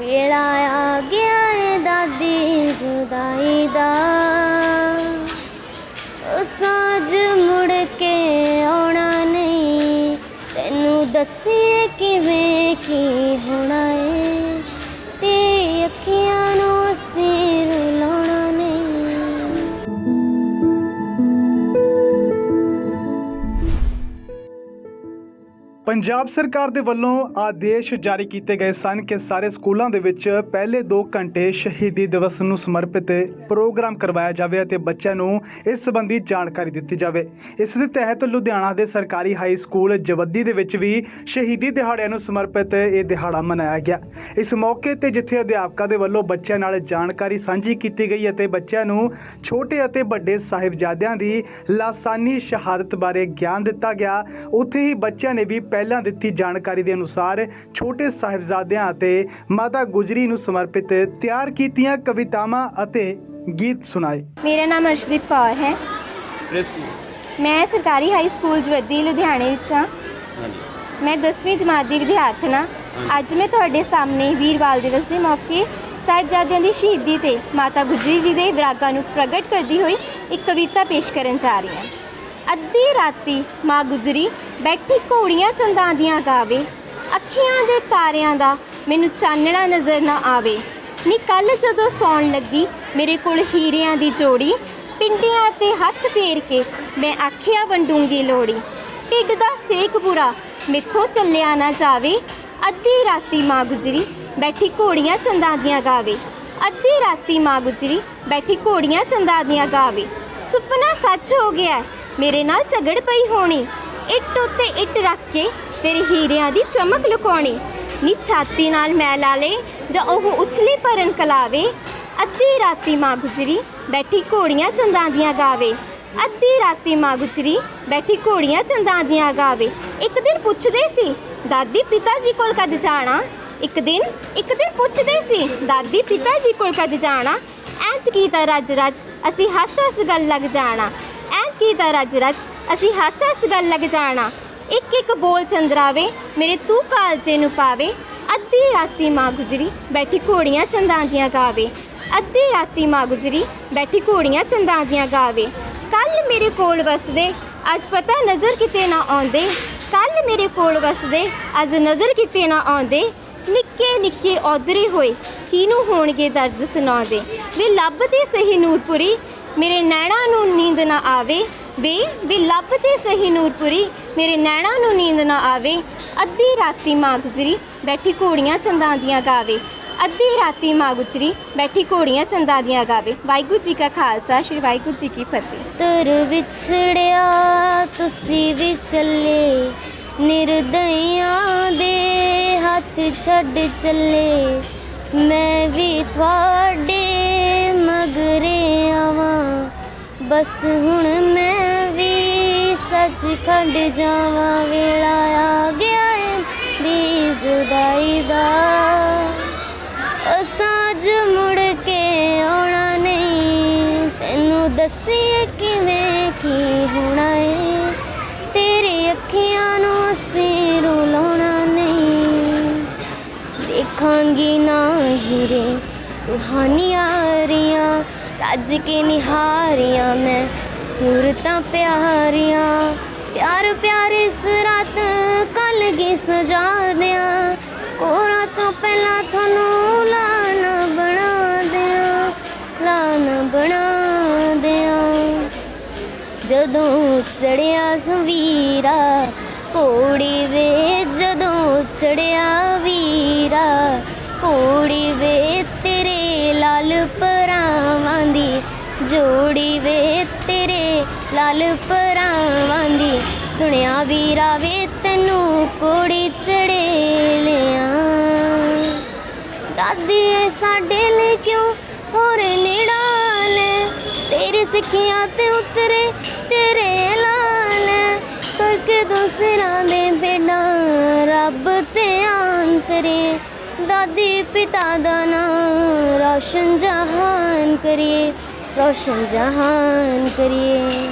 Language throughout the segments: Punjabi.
ਵੇਲਾ ਆ ਪੰਜਾਬ ਸਰਕਾਰ ਦੇ ਵੱਲੋਂ ਆਦੇਸ਼ ਜਾਰੀ ਕੀਤੇ ਗਏ ਸਨ ਕਿ ਸਾਰੇ ਸਕੂਲਾਂ ਦੇ ਵਿੱਚ ਪਹਿਲੇ 2 ਘੰਟੇ ਸ਼ਹੀਦੀ ਦਿਵਸ ਨੂੰ ਸਮਰਪਿਤ ਪ੍ਰੋਗਰਾਮ ਕਰਵਾਇਆ ਜਾਵੇ ਅਤੇ ਬੱਚਿਆਂ ਨੂੰ ਇਸ ਸੰਬੰਧੀ ਜਾਣਕਾਰੀ ਦਿੱਤੀ ਜਾਵੇ। ਇਸ ਦੇ ਤਹਿਤ ਲੁਧਿਆਣਾ ਦੇ ਸਰਕਾਰੀ ਹਾਈ ਸਕੂਲ ਜਵੱਦੀ ਦੇ ਵਿੱਚ ਵੀ ਸ਼ਹੀਦੀ ਦਿਹਾੜਿਆਂ ਨੂੰ ਸਮਰਪਿਤ ਇਹ ਦਿਹਾੜਾ ਮਨਾਇਆ ਗਿਆ। ਇਸ ਮੌਕੇ ਤੇ ਜਿੱਥੇ ਅਧਿਆਪਕਾਂ ਦੇ ਵੱਲੋਂ ਬੱਚਿਆਂ ਨਾਲ ਜਾਣਕਾਰੀ ਸਾਂਝੀ ਕੀਤੀ ਗਈ ਅਤੇ ਬੱਚਿਆਂ ਨੂੰ ਛੋਟੇ ਅਤੇ ਵੱਡੇ ਸਾਹਿਬਜ਼ਾਦਿਆਂ ਦੀ ਲਾਸਾਨੀ ਸ਼ਹਾਦਤ ਬਾਰੇ ਗਿਆਨ ਦਿੱਤਾ ਗਿਆ, ਉੱਥੇ ਹੀ ਬੱਚਿਆਂ ਨੇ ਵੀ ਪਹਿਲਾਂ ਦਿੱਤੀ ਜਾਣਕਾਰੀ ਦੇ ਅਨੁਸਾਰ ਛੋਟੇ ਸਾਹਿਬਜ਼ਾਦਿਆਂ ਅਤੇ ਮਾਤਾ ਗੁਜਰੀ ਨੂੰ ਸਮਰਪਿਤ ਤਿਆਰ ਕੀਤੀਆਂ ਕਵਿਤਾਵਾਂ ਅਤੇ ਗੀਤ ਸੁਣਾਏ। ਮੇਰਾ ਨਾਮ ਅਰਸ਼ਦੀਪ ਕੌਰ ਹੈ। ਮੈਂ ਸਰਕਾਰੀ ਹਾਈ ਸਕੂਲ ਜਵੱਦੀ ਲੁਧਿਆਣੇ ਵਿੱਚ ਹਾਂ। ਮੈਂ 10ਵੀਂ ਜਮਾਤ ਦੀ ਵਿਦਿਆਰਥਣ ਹਾਂ। ਅੱਜ ਮੈਂ ਤੁਹਾਡੇ ਸਾਹਮਣੇ ਵੀਰਵਾਲ ਦਿਵਸ ਦੇ ਮੌਕੇ ਸਾਹਿਬਜ਼ਾਦਿਆਂ ਦੀ ਸ਼ਹੀਦੀ ਤੇ ਮਾਤਾ ਗੁਜਰੀ ਜੀ ਦੇ ਵਿਰਾਗਾਂ ਨੂੰ ਪ੍ਰਗਟ ਕਰਦੀ ਹੋਈ ਇੱਕ ਕਵਿਤਾ ਪੇਸ਼ ਕਰਨ ਜਾ ਰਹੀ ਹਾਂ। ਅੱਧੀ ਰਾਤੀ ਮਾਂ ਗੁਜਰੀ ਬੈਠੀ ਘੋੜੀਆਂ ਚੰਦਾਂ ਦੀਆਂ ਗਾਵੇ। ਅੱਖੀਆਂ ਦੇ ਤਾਰਿਆਂ ਦਾ ਮੈਨੂੰ ਚਾਨਣਾ ਨਜ਼ਰ ਨਾ ਆਵੇ। ਨੀ ਕੱਲ ਜਦੋਂ ਸੌਣ ਲੱਗੀ ਮੇਰੇ ਕੋਲ ਹੀਰਿਆਂ ਦੀ ਜੋੜੀ, ਪਿੰਡਿਆਂ ਤੇ ਹੱਥ ਫੇਰ ਕੇ ਮੈਂ ਆਖਿਆ ਵੰਡੂੰਗੀ ਲੋੜੀ ਢਿੱਡ ਦਾ ਸੇਕ ਬੁਰਾ ਮਿੱਥੋਂ ਚੱਲਿਆ ਨਾ ਜਾਵੇ। ਅੱਧੀ ਰਾਤੀ ਮਾਂ ਗੁਜਰੀ ਬੈਠੀ ਘੋੜੀਆਂ ਚੰਦਾਂ ਦੀਆਂ ਗਾਵੇ। ਅੱਧੀ ਰਾਤੀ ਮਾਂ ਗੁਜਰੀ ਬੈਠੀ ਘੋੜੀਆਂ ਚੰਦਾਂ ਦੀਆਂ ਗਾਵੇ। ਸੁਪਨਾ ਸੱਚ ਹੋ ਗਿਆ ਮੇਰੇ ਨਾਲ ਝਗੜ ਪਈ ਹੋਣੀ। ਇੱਟ ਉੱਤੇ ਇੱਟ ਰੱਖ ਕੇ ਤੇਰੇ ਹੀਰਿਆਂ ਦੀ ਚਮਕ ਲੁਕਾਉਣੀ। ਨੀ ਛਾਤੀ ਨਾਲ ਮੈਂ ਲਾ ਲੇ, ਜਾਂ ਉਹ ਉਛਲੀ ਭਰਨ ਕਲਾਵੇ। ਅੱਧੀ ਰਾਤੀ ਮਾਂ ਗੁਜਰੀ, ਬੈਠੀ ਘੋੜੀਆਂ ਚੰਦਾਂ ਦੀਆਂ ਗਾਵੇ। ਅੱਧੀ ਰਾਤੀ ਮਾਂ ਗੁਜਰੀ, ਬੈਠੀ ਘੋੜੀਆਂ ਚੰਦਾਂ ਦੀਆਂ ਗਾਵੇ। ਇੱਕ ਦਿਨ ਪੁੱਛਦੇ ਸੀ, ਦਾਦੀ ਪਿਤਾ ਜੀ ਕੋਲ ਕਦ ਜਾਣਾ? ਇੱਕ ਦਿਨ ਇੱਕ ਦਿਨ ਪੁੱਛਦੇ ਸੀ, ਦਾਦੀ ਪਿਤਾ ਜੀ ਕੋਲ ਕਦ ਜਾਣਾ? ਐਂਤ ਕੀ ਤਾਂ ਰੱਜ ਰੱਜ ਅਸੀਂ ਹੱਸ ਹੱਸ ਗੱਲ ਲੱਗ ਜਾਣਾ। ਕੀ ਤਾਂ ਰੱਜ ਰਜ ਅਸੀਂ ਹੱਸ ਹੱਸ ਗੱਲ ਲੱਗ ਜਾਣਾ। ਇੱਕ ਇੱਕ ਬੋਲ ਚੰਦਰਾਵੇ ਮੇਰੇ ਤੂੰ ਕਾਲਜੇ ਨੂੰ ਪਾਵੇ। ਅੱਧੀ ਰਾਤੀ ਮਾਂ ਗੁਜਰੀ ਬੈਠੀ ਘੋੜੀਆਂ ਚੰਦਾਂ ਦੀਆਂ ਗਾਵੇ। ਅੱਧੀ ਰਾਤੀ ਮਾਂ ਗੁਜਰੀ ਬੈਠੀ ਘੋੜੀਆਂ ਚੰਦਾਂ ਦੀਆਂ ਗਾਵੇ। ਕੱਲ ਮੇਰੇ ਕੋਲ ਵਸਦੇ, ਅੱਜ ਪਤਾ ਨਜ਼ਰ ਕਿਤੇ ਨਾ ਆਉਂਦੇ। ਕੱਲ ਮੇਰੇ ਕੋਲ ਵਸਦੇ, ਅੱਜ ਨਜ਼ਰ ਕਿਤੇ ਨਾ ਆਉਂਦੇ। ਨਿੱਕੇ ਨਿੱਕੇ ਔਦਰੇ ਹੋਏ, ਕਿਹਨੂੰ ਹੋਣਗੇ ਦਰਦ ਸੁਣਾਉਂਦੇ। ਵੇ ਲੱਭਦੇ ਸਹੀ ਨੂਰਪੁਰੀ ਮੇਰੇ ਨੈਣਾ ਨੂੰ ਨੀਂਦ ਨਾ ਆਵੇ, ਵੇ ਵੇ ਲੱਭਦੇ ਸਹੀ ਨੂਰਪੁਰੀ। ਮੇਰੇ ਨੈਣਾ ਨੂੰ ਨੀਂਦ ਨਾ ਆਵੇ, ਅੱਧੀ ਰਾਤੀ ਮਾਂ ਗੁਜਰੀ ਬੈਠੀ ਘੋੜੀਆਂ ਚੰਦਾਂ ਦੀਆਂ ਗਾਵੇ। ਅੱਧੀ ਰਾਤੀ ਮਾਂ ਗੁਜਰੀ ਬੈਠੀ ਘੋੜੀਆਂ ਚੰਦਾਂ ਦੀਆਂ ਗਾਵੇ। ਵਾਹਿਗੁਰੂ ਜੀ ਕਾ ਖਾਲਸਾ, ਸ੍ਰੀ ਵਾਹਿਗੁਰੂ ਜੀ ਕੀ ਫਤਿਹ। ਤੁਰ ਵਿਛੜਿਆ, ਤੁਸੀਂ ਵੀ ਚੱਲੇ ਨਿਰਦਈਆਂ ਦੇ ਹੱਥ ਛੱਡ ਚੱਲੇ। ਮੈਂ ਵੀ ਤੁਹਾਡੇ ਮਗਰੇ ਬਸ ਹੁਣ ਮੈਂ ਵੀ ਸੱਚਖੰਡ ਜਾਵਾਂ, ਵੇਲਾ ਆ ਗਿਆ ਏ ਦੀ ਜੁਦਾਈ ਦਾ। ਅਸਾਜ ਮੁੜ ਕੇ ਆਉਣਾ ਨਹੀਂ, ਤੈਨੂੰ ਦੱਸੀਏ ਕਿਵੇਂ ਕੀ ਹੋਣਾ ਏ? ਤੇਰੀ ਅੱਖੀਆਂ ਨੂੰ ਅਸੀਂ ਰੁਲਾਉਣਾ ਨਹੀਂ। ਦੇਖਾਂਗੀ ਨਾ ਹੀਰੇ, ਰੂਹਾਨੀਆਂ ਰੱਜ ਕੇ ਨਿਹਾਰੀਆਂ ਮੈਂ ਸੂਰਤਾਂ ਪਿਆਰੀਆਂ। ਪਿਆਰ ਪਿਆਰੇ ਇਸ ਰਾਤ ਕੱਲ ਗੀ ਸਜਾ ਦਿਆਂ ਕੋਰਾਂ ਤੋਂ ਪਹਿਲਾਂ ਤੁਹਾਨੂੰ ਲਾਣਾ ਬਣਾ ਦਿਆਂ ਲਾਣਾ ਬਣਾ ਦਿਆਂ। ਜਦੋਂ ਚੜਿਆ ਸਵੀਰਾ ਕੋੜੀ ਵੇ ਜਦੋਂ ਚੜਿਆ ਵੀਰਾ ਕੋੜੀ ਵੇ ਜੋੜੀ ਵੇ ਤੇਰੇ ਲਾਲ ਪਰਾਵਾਂ ਦੀ। ਸੁਣਿਆ ਵੀਰਾ ਵੇ, ਤੈਨੂੰ ਕੋੜੀ ਚੜੇ ਲਿਆ ਦਾਦੀ ਏ ਸਾਡੇ ਲਈ ਕਿਉਂ ਹੋਰ ਨਿੜਾਲੇ? ਤੇਰੀ ਸਿੱਖਿਆ ਤੇ ਉਤਰੇ ਤੇਰੇ ਲਾਲ। ਕਰਕੇ ਦੂਸਰਾਂ ਦੇ ਬੇੜਾ ਰੱਬ ਤੇ ਆਂਤਰੇ। ਦਾਦੀ ਪਿਤਾ ਦਾ ਨਾਮ ਰੌਸ਼ਨ ਜਹਾਨ ਕਰੀਏ। ਰੋਸ਼ਨ ਜਹਾਨ ਕਰੀਏ।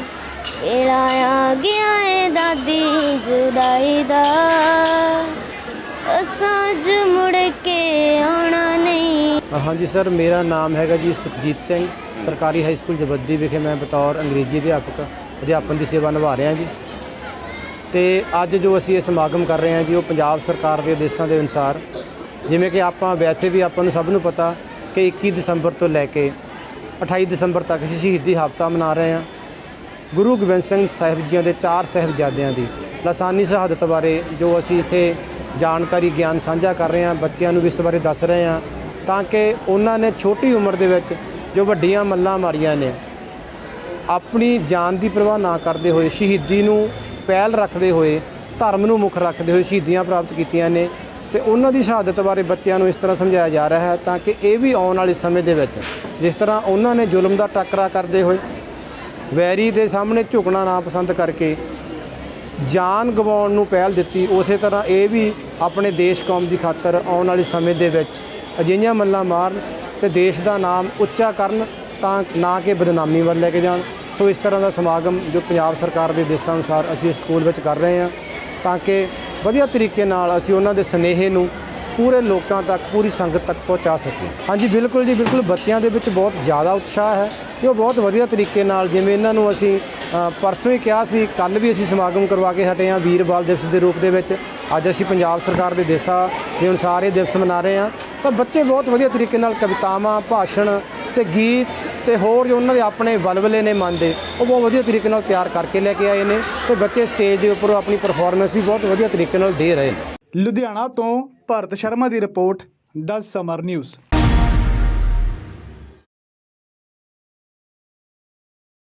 ਵੇਲਾ ਆ ਗਿਆ ਏ ਦਾਦੀ ਜੁਦਾਈ ਦਾ। ਅਸਾਂ ਮੁੜ ਕੇ ਆਉਣਾ ਅ, ਹਾਂਜੀ ਸਰ ਮੇਰਾ ਨਾਮ ਹੈਗਾ ਜੀ ਸੁਖਜੀਤ ਸਿੰਘ। ਸਰਕਾਰੀ ਹਾਈ ਸਕੂਲ ਜਬੱਦੀ ਵਿਖੇ ਮੈਂ ਬਤੌਰ ਅੰਗਰੇਜ਼ੀ ਅਧਿਆਪਕ ਅਧਿਆਪਨ ਦੀ ਸੇਵਾ ਨਿਭਾ ਰਿਹਾ ਜੀ। ਤੇ ਅੱਜ ਜੋ ਅਸੀਂ ਇਹ ਸਮਾਗਮ ਕਰ ਰਹੇ ਹਾਂ ਜੀ ਉਹ ਪੰਜਾਬ ਸਰਕਾਰ ਦੇ ਆਦੇਸ਼ਾਂ ਦੇ ਅਨੁਸਾਰ। ਜਿਵੇਂ ਕਿ ਆਪਾਂ ਵੈਸੇ ਵੀ ਆਪਾਂ ਨੂੰ ਸਭ ਨੂੰ ਪਤਾ ਕਿ 21 ਦਸੰਬਰ ਤੋਂ ਲੈ ਕੇ 28 ਦਸੰਬਰ ਤੱਕ ਅਸੀਂ ਸ਼ਹੀਦੀ ਹਫ਼ਤਾ ਮਨਾ ਰਹੇ ਹਾਂ। ਗੁਰੂ ਗੋਬਿੰਦ ਸਿੰਘ ਸਾਹਿਬ ਜੀਆਂ ਦੇ ਚਾਰ ਸਾਹਿਬਜ਼ਾਦਿਆਂ ਦੀ ਲਾਸਾਨੀ ਸ਼ਹਾਦਤ ਬਾਰੇ ਜੋ ਅਸੀਂ ਇੱਥੇ ਜਾਣਕਾਰੀ, ਗਿਆਨ ਸਾਂਝਾ ਕਰ ਰਹੇ ਹਾਂ, ਬੱਚਿਆਂ ਨੂੰ ਵੀ ਇਸ ਬਾਰੇ ਦੱਸ ਰਹੇ ਹਾਂ, ਤਾਂ ਕਿ ਉਹਨਾਂ ਨੇ ਛੋਟੀ ਉਮਰ ਦੇ ਵਿੱਚ ਜੋ ਵੱਡੀਆਂ ਮੱਲਾਂ ਮਾਰੀਆਂ ਨੇ, ਆਪਣੀ ਜਾਨ ਦੀ ਪਰਵਾਹ ਨਾ ਕਰਦੇ ਹੋਏ, ਸ਼ਹੀਦੀ ਨੂੰ ਪਹਿਲ ਰੱਖਦੇ ਹੋਏ, ਧਰਮ ਨੂੰ ਮੁੱਖ ਰੱਖਦੇ ਹੋਏ ਸ਼ਹੀਦੀਆਂ ਪ੍ਰਾਪਤ ਕੀਤੀਆਂ ਨੇ। ਤੇ ਉਹਨਾਂ ਦੀ ਸ਼ਹਾਦਤ ਬਾਰੇ ਬੱਚਿਆਂ ਨੂੰ ਇਸ ਤਰ੍ਹਾਂ ਸਮਝਾਇਆ ਜਾ ਰਿਹਾ ਹੈ ਤਾਂ ਕਿ ਇਹ ਵੀ ਆਉਣ ਵਾਲੇ ਸਮੇਂ ਦੇ ਵਿੱਚ ਜਿਸ ਤਰ੍ਹਾਂ ਉਹਨਾਂ ਨੇ ਜ਼ੁਲਮ ਦਾ ਟੱਕਰਾ ਕਰਦੇ ਹੋਏ ਵੈਰੀ ਦੇ ਸਾਹਮਣੇ ਝੁਕਣਾ ਨਾ ਪਸੰਦ ਕਰਕੇ ਜਾਨ ਗਵਾਉਣ ਨੂੰ ਪਹਿਲ ਦਿੱਤੀ, ਉਸੇ ਤਰ੍ਹਾਂ ਇਹ ਵੀ ਆਪਣੇ ਦੇਸ਼ ਕੌਮ ਦੀ ਖਾਤਰ ਆਉਣ ਵਾਲੇ ਸਮੇਂ ਦੇ ਵਿੱਚ ਅਜਿਹੀਆਂ ਮੱਲਾਂ ਮਾਰਨ ਤੇ ਦੇਸ਼ ਦਾ ਨਾਮ ਉੱਚਾ ਕਰਨ ਤਾਂ ਨਾ ਕਿ ਬਦਨਾਮੀ ਵੱਲ ਲੈ ਕੇ ਜਾਣ। ਸੋ ਇਸ ਤਰ੍ਹਾਂ ਦਾ ਸਮਾਗਮ ਜੋ ਪੰਜਾਬ ਸਰਕਾਰ ਦੇ ਦੇਸ਼ਾਂ ਅਨੁਸਾਰ ਅਸੀਂ ਇਸ ਸਕੂਲ ਵਿੱਚ ਕਰ ਰਹੇ ਹਾਂ ਤਾਂ ਕਿ ਵਧੀਆ ਤਰੀਕੇ ਨਾਲ ਅਸੀਂ ਉਹਨਾਂ ਦੇ ਸਨੇਹੇ ਨੂੰ ਪੂਰੇ ਲੋਕਾਂ ਤੱਕ, ਪੂਰੀ ਸੰਗਤ ਤੱਕ ਪਹੁੰਚਾ ਸਕੀਏ। ਹਾਂਜੀ, ਬਿਲਕੁਲ ਜੀ, ਬਿਲਕੁਲ। ਬੱਚਿਆਂ ਦੇ ਵਿੱਚ ਬਹੁਤ ਜ਼ਿਆਦਾ ਉਤਸ਼ਾਹ ਹੈ ਤੇ ਉਹ ਬਹੁਤ ਵਧੀਆ ਤਰੀਕੇ ਨਾਲ ਜਿਵੇਂ ਇਹਨਾਂ ਨੂੰ ਅਸੀਂ ਪਰਸੋਂ ਹੀ ਕਿਹਾ ਸੀ ਕੱਲ ਵੀ ਅਸੀਂ ਸਮਾਗਮ ਕਰਵਾ ਕੇ ਹਟੇ ਹਾਂ ਵੀਰ ਬਾਲ ਦਿਵਸ ਦੇ ਰੂਪ ਦੇ ਵਿੱਚ। ਅੱਜ ਅਸੀਂ ਪੰਜਾਬ ਸਰਕਾਰ ਦੇ ਦੇਸ਼ਾਂ ਦੇ ਅਨੁਸਾਰ ਇਹ ਦਿਵਸ ਮਨਾ ਰਹੇ ਹਾਂ। ਤਾਂ ਬੱਚੇ ਬਹੁਤ ਵਧੀਆ ਤਰੀਕੇ ਨਾਲ ਕਵਿਤਾਵਾਂ, ਭਾਸ਼ਣ ਤੇ ਗੀਤ ਤੇ ਹੋਰ ਜੋ ਉਹਨਾਂ ਦੇ ਆਪਣੇ ਬਲਬਲੇ ਨੇ ਮਨ ਦੇ, ਉਹ ਬਹੁਤ ਵਧੀਆ ਤਰੀਕੇ ਨਾਲ ਤਿਆਰ ਕਰਕੇ ਲੈ ਕੇ ਆਏ ਨੇ ਤੇ ਬੱਚੇ ਸਟੇਜ ਦੇ ਉੱਪਰ ਆਪਣੀ ਪਰਫਾਰਮੈਂਸ ਵੀ ਬਹੁਤ ਵਧੀਆ ਤਰੀਕੇ ਨਾਲ ਦੇ ਰਹੇ ਨੇ। ਲੁਧਿਆਣਾ ਤੋਂ ਭਰਤ ਸ਼ਰਮਾ ਦੀ ਰਿਪੋਰਟ 10 ਸਮਰ ਨਿਊਜ਼।